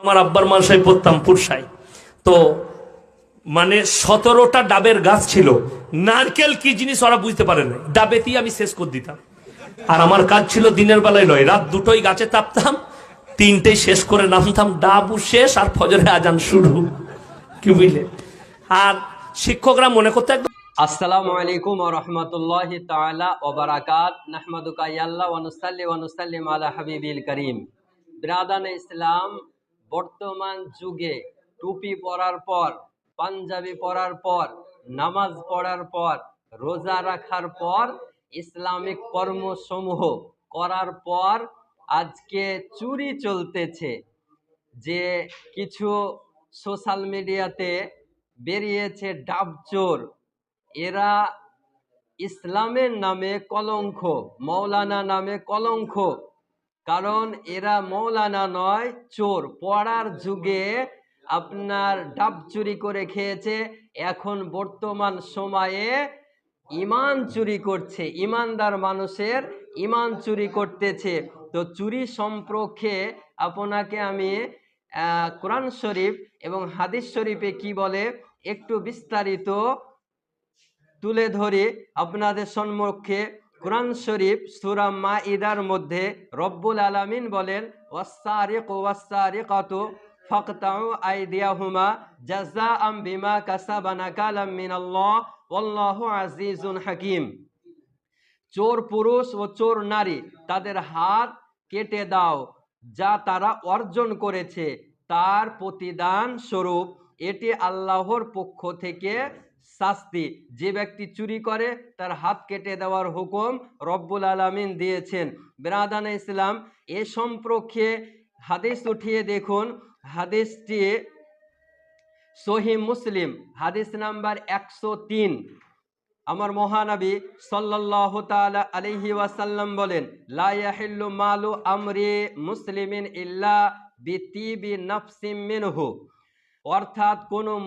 আমার আব্বার মালসায় পড়তাম পুরসাই তো মানে সতেরোটা ডাবের গাছ ছিল। নারকেল কি জিনিস ওরা বুঝতে পারে না ডাবেতেই আমি শেষ করে দিতাম। আর আমার কাজ ছিল দিনের বেলায় নয় রাত দুটোই গাছে তাপতাম, তিনটেই শেষ করে নামতাম। ডাবু শেষ আর ফজরে আজান শুরু। কি বুঝলে? আর শিক্ষকরা মনে করতে একদম আসসালামু আলাইকুম রাহমাতুল্লাহি তাআলা ওয়া বারাকাত। নাহমাদুকা ইয়াল্লাহ ওয়া নুসাল্লি ওয়া নুসাল্লিম আলা হাবিবিল করিম। ইসলাম বর্তমান যুগে টুপি পরার পর, পাঞ্জাবি পরার পর, নামাজ পড়ার পর, রোজা রাখার পর ইসলামিক কর্মসমূহ করার পর আজকে চুরি চলতেছে। যে কিছু সোশ্যাল মিডিয়াতে বেরিয়েছে ডাবচোর, এরা ইসলামের নামে কলঙ্ক, মৌলানা নামে কলঙ্ক কারণ এরা মৌলানা নয়, চোর। পড়ার যুগে আপনার ডাব চুরি করে খেয়েছে, এখন বর্তমান সময়ে ইমান চুরি করছে, ইমানদার মানুষের ইমান চুরি করতেছে। তো চুরি সম্পর্কে আপনাকে আমি কোরআন শরীফ এবং হাদিস শরীফে কি বলে একটু বিস্তারিত তুলে ধরে আপনাদের সম্মুখে। কোরআন শরীফ সূরা মাইদার মধ্যে রব্বুল আলামিন বলেন ওয়াসারিক ওয়াসারিকাতু ফাকতাউ আইদিয়াহুমা জাযাআম বিমা কাসাবা নাকালাম মিনাল্লাহ, ওয়াল্লাহু আজিজুন হাকিম। চোর পুরুষ ও চোর নারী, তাদের হাত কেটে দাও, যা তারা অর্জন করেছে। তার প্রতিদান স্বরূপ এটি আল্লাহর পক্ষ থেকে শাস্তি। যে ব্যক্তি চুরি করে, তার হাত কেটে দেওয়ার হুকুম রব্বুল আলামিন দিয়েছেন। বেরাদান ইসলাম, এ সম্পর্কে হাদিস উঠিয়ে দেখুন। হাদিসটি সহি মুসলিম, হাদিস নাম্বার একশো তিন। আমার মহানবী সাল্লাহ তাআলা আলাইহি ওয়াসাল্লাম বলেন, লা ইয়াহিল্লু মালু আমরি মুসলিমিন ইল্লা বি বিতিবি নাফসিম মিনহু। অর্থাৎ কোনো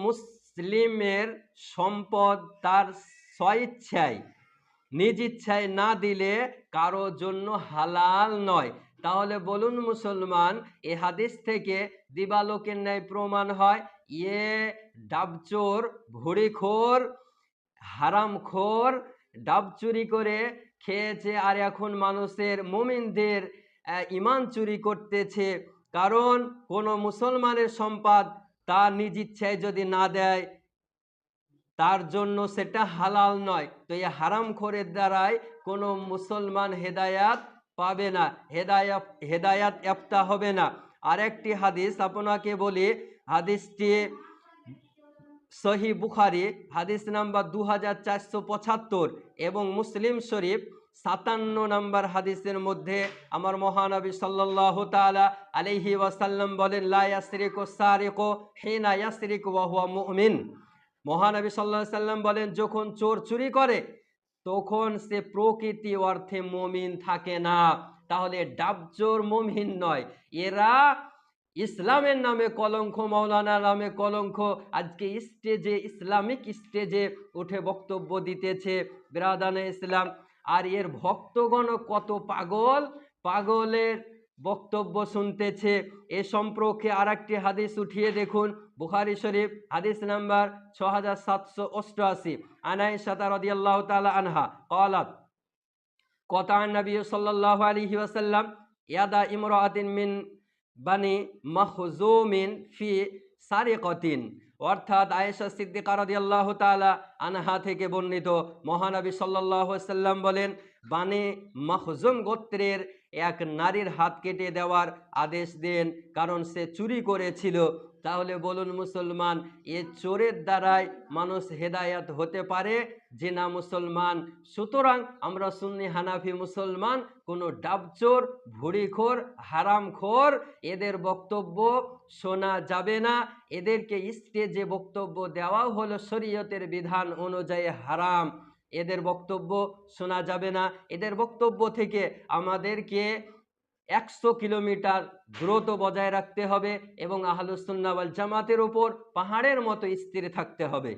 মুসলিমের সম্পদ তার স্বইচ্ছায়, নিজ ইচ্ছায় না দিলে কারও জন্য হালাল নয়। তাহলে বলুন মুসলমান, এ হাদিস থেকে দিবালোকের ন্যায় প্রমাণ হয় ইয়ে ডাবচোর, ভুড়িখোর, হারামখোর ডাব চুরি করে খেয়েছে আর এখন মানুষের মোমিনদের ইমান চুরি করতেছে। কারণ কোনো মুসলমানের সম্পদ তার নিজ ইচ্ছায় যদি না দেয়, তার জন্য সেটা হালাল নয়। তো এই হারামখোরের দ্বারাই কোনো মুসলমান হেদায়াত পাবে না হেদায়াত হেদায়াত এপ্তা হবে না। আরেকটি হাদিস আপনাকে বলি, হাদিসটি সহি বুখারি, হাদিস নাম্বার দু হাজার চারশো পঁচাত্তর এবং মুসলিম শরীফ সাতান্ন নাম্বার হাদিসের মধ্যে আমার মহানবী সাল্লাহ তাআলা আলাইহি ওয়াসাল্লাম বলেন, লা ইয়াসরিকু সারিকু হিনা ইয়াসরিকু ওয়া হুয়া মুমিন। মহানবী সাল্লাহ সাল্লাম বলেন, যখন চোর চুরি করে, তখন সে প্রকৃতি অর্থে মমিন থাকে না। তাহলে ডাবচোর মমিন নয়। এরা ইসলামের নামে কলঙ্ক মৌলানা নামে কলঙ্ক। আজকে স্টেজে ইসলামিক স্টেজে উঠে বক্তব্য দিতেছে, বিরাদানে ইসলাম। আর এর ভক্তগণ কত পাগল? পাগলের বক্তব্য শুনতেছে। এ সম্পর্কে আর একটি হাদিস উঠিয়ে দেখুন। বুখারি শরীফ, হাদিস নাম্বার ছ হাজার সাতশো অষ্টআশি। আনাই সাতা রদিয়াল্লাহ তালা আনহা কলাত কতান নবী সাল্লাল্লাহু আলাইহি ওয়াসাল্লাম, ইয়াদা ইমরাতিন মিন বানি মাহজুমিন ফি সারিকাতিন। অর্থাৎ আয়েশা সিদ্দিকা রাদিয়াল্লাহু তাআলা আনহা থেকে বর্ণিত মহানবী আলাইহি সাল্লাম বলেন, বানে মাহজুম গোত্রের এক নারীর হাত কেটে দেওয়ার আদেশ দেন, কারণ সে চুরি করেছিল। তাহলে বলুন মুসলমান, এ চোরের দ্বারাই মানুষ হেদায়াত হতে পারে? যে না মুসলমান, সুতরাং আমরা সুন্নি হানাফি মুসলমান, কোনো ডাবচোর, ভুড়িখোর, হারামখোর, এদের বক্তব্য শোনা যাবে না। এদেরকে স্টেজে বক্তব্য দেওয়া হলো শরীয়তের বিধান অনুযায়ী হারাম। এদের বক্তব্য শোনা যাবে না। এদের বক্তব্য থেকে আমাদেরকে একশো কিলোমিটার দ্রুত বজায় রাখতে হবে এবং আহলুসুন্নাওয়াল জামাতের ওপর পাহাড়ের মতো স্থির থাকতে হবে।